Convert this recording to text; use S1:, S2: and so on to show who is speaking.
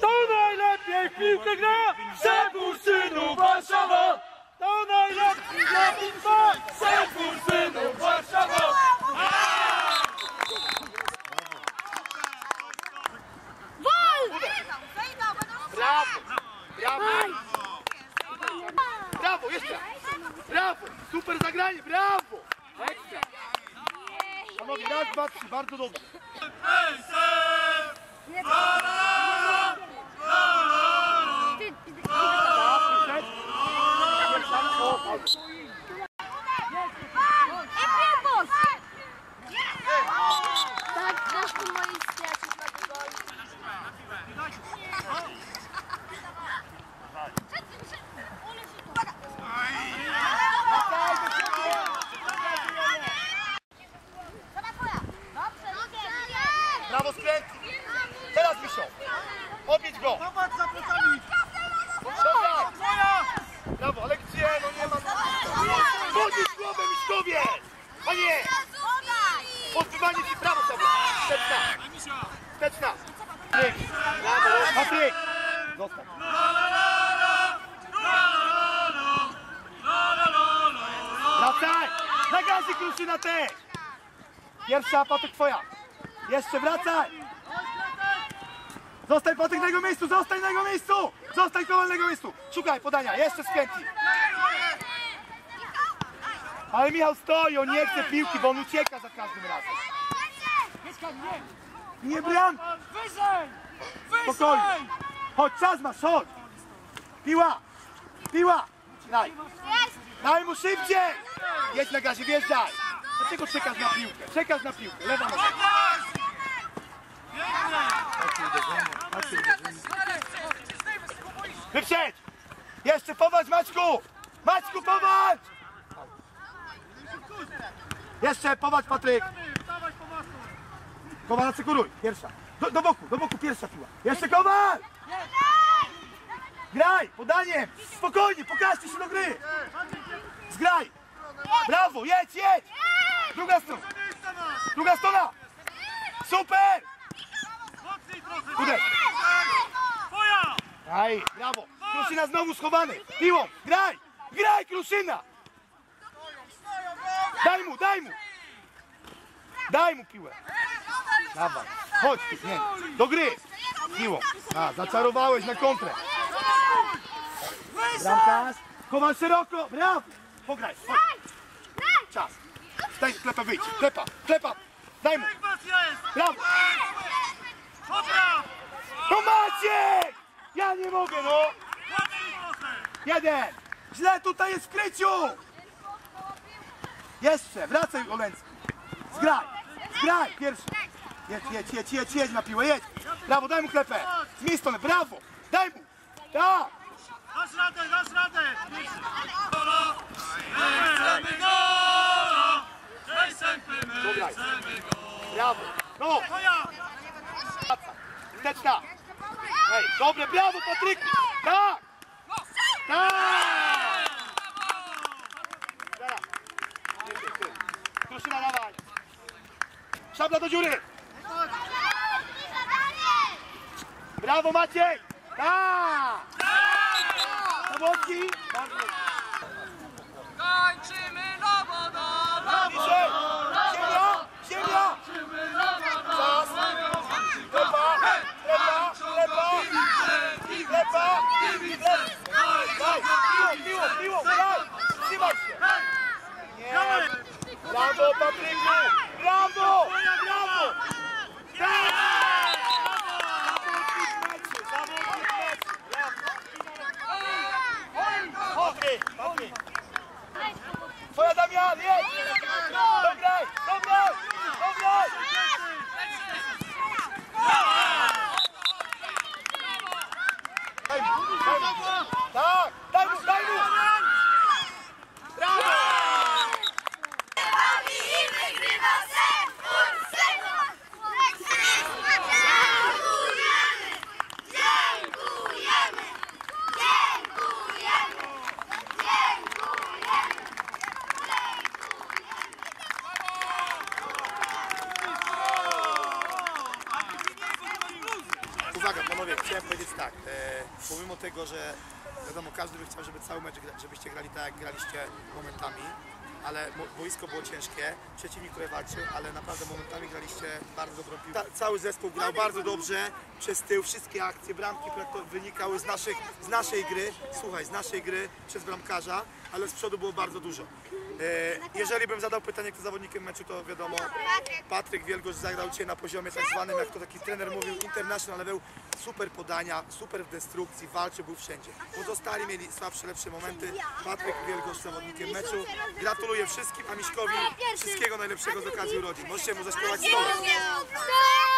S1: To najlepiej w piłkę gra Sebur synów Warszawa! To najlepiej gra piłka Sebur synów Warszawa!
S2: Brawo! Brawo! Brawo, jeszcze! Brawo! Super zagranie, brawo! Ekstra! Panowie, raz, dwa, trzy, bardzo dobrze.
S3: Tak, zresztą moi przyjaciół na tego
S2: Brawo, skręt! Teraz Misio! Objedź go!
S1: Zobacz za plecami!
S2: Brawo, ale gdzie? No nie ma... Podnieś głowę, Miśkowie! A nie! Odbywanie ci prawo sobie! Wsteczna! Wsteczna! Patryk! Patryk! Zostaw! Wracaj! Na gazie Kruszyna też! Pierwsza, Patryk twoja! Jeszcze wracaj! Zostań Patryk na jego miejscu! Zostań na jego miejscu! Zostań Kowal na jego miejscu! Szukaj podania, jeszcze skręci! Ale Michał stoi, on nie chce piłki, bo on ucieka za każdym razem. Nie bram!
S1: Wyżej!
S2: Spokojnie! Chodź, czas masz, chodź! Piła! Piła! Daj! Daj mu szybciej! Jedź na gazie, wjeżdżaj! Dlaczego czekasz na piłkę? Czekasz na piłkę, lewa noga. Wyprzedź! Jeszcze powadź Maćku! Maćku powadź! Jeszcze powadź Patryk! Kowal asekuruj, pierwsza. Do, do boku, do boku pierwsza piła. Jeszcze Kowal! Graj, podaniem! Spokojnie, pokażcie się do gry! Zgraj! Brawo, jedź, jedź! Druga strona, druga strona! Super! Uderz! Graj, brawo! Kruszyna znowu schowany! Piłą, graj! Graj, Kruszyna! Daj mu, daj mu! Daj mu piłę! Dawaj, chodź tu, nie, do gry! Piłą, a, zaczarowałeś na kontrę! Bramkarz, Kowal szeroko, brawo! Pograj, chodź! Czas! Daj klepa wyjdź, klepa, klepa! Daj mu, brawo! No Maciek! Ja nie mogę, no! Jeden! Źle tutaj jest w kryciu! Jeszcze, wracaj Oleński. Zgraj, zgraj, pierwszy. Jedź, jedź, jedź, jedź, jedź na piłę, jedź. Brawo, daj mu klepę. Z mojej strony, brawo. Daj mu. Tak.
S1: Dasz radę, dasz radę! Chcemy
S2: Dobraj.
S1: chcemy golo!
S2: Brawo. No. Wsteczna. Hej, dobre, brawo Patryk. Tak. Tak. Teraz. Kruszyna, dawaj. Szabla do dziury. Brawo Maciej. Tak. Zawodki. Bardzo dobrze.
S4: Tańczymy
S2: Brawo Patryku! Brawo! Brawo! Tak! Zawodnik meczu! Zawodnik meczu! Brawo! Patryk! Patryk! Twoja Damian, jedź! Dograj! Dograj! Dograj! Daj mu, daj mu! Tak! Daj mu, daj mu! Brawo!
S3: Dziękujemy! Dziękujemy! Dziękujemy!
S2: Uwaga, panowie, chciałem powiedzieć tak, e, pomimo tego, że wiadomo, każdy by chciał, żeby cały mecz, żebyście grali tak, jak graliście momentami, ale boisko było ciężkie, przeciwnik trochę walczył, ale naprawdę momentami graliście bardzo dobrą piłkę. Cały zespół grał bardzo dobrze, przez tył, wszystkie akcje, bramki wynikały z, naszych, z naszej gry, słuchaj, z naszej gry przez bramkarza, ale z przodu było bardzo dużo. E, jeżeli bym zadał pytanie, kto zawodnikiem meczu, to wiadomo, Patryk Wielgosz zagrał Cię na poziomie tak zwanym, jak to taki trener mówił, international level, super podania, super w destrukcji, walczył, był wszędzie. Pozostali mieli słabsze, lepsze momenty. Patryk Wielgosz zawodnikiem meczu. Gratuluję wszystkim, a Miśkowi wszystkiego najlepszego z okazji urodzin. Możecie mu zaśpiewać słowa.
S3: Stop!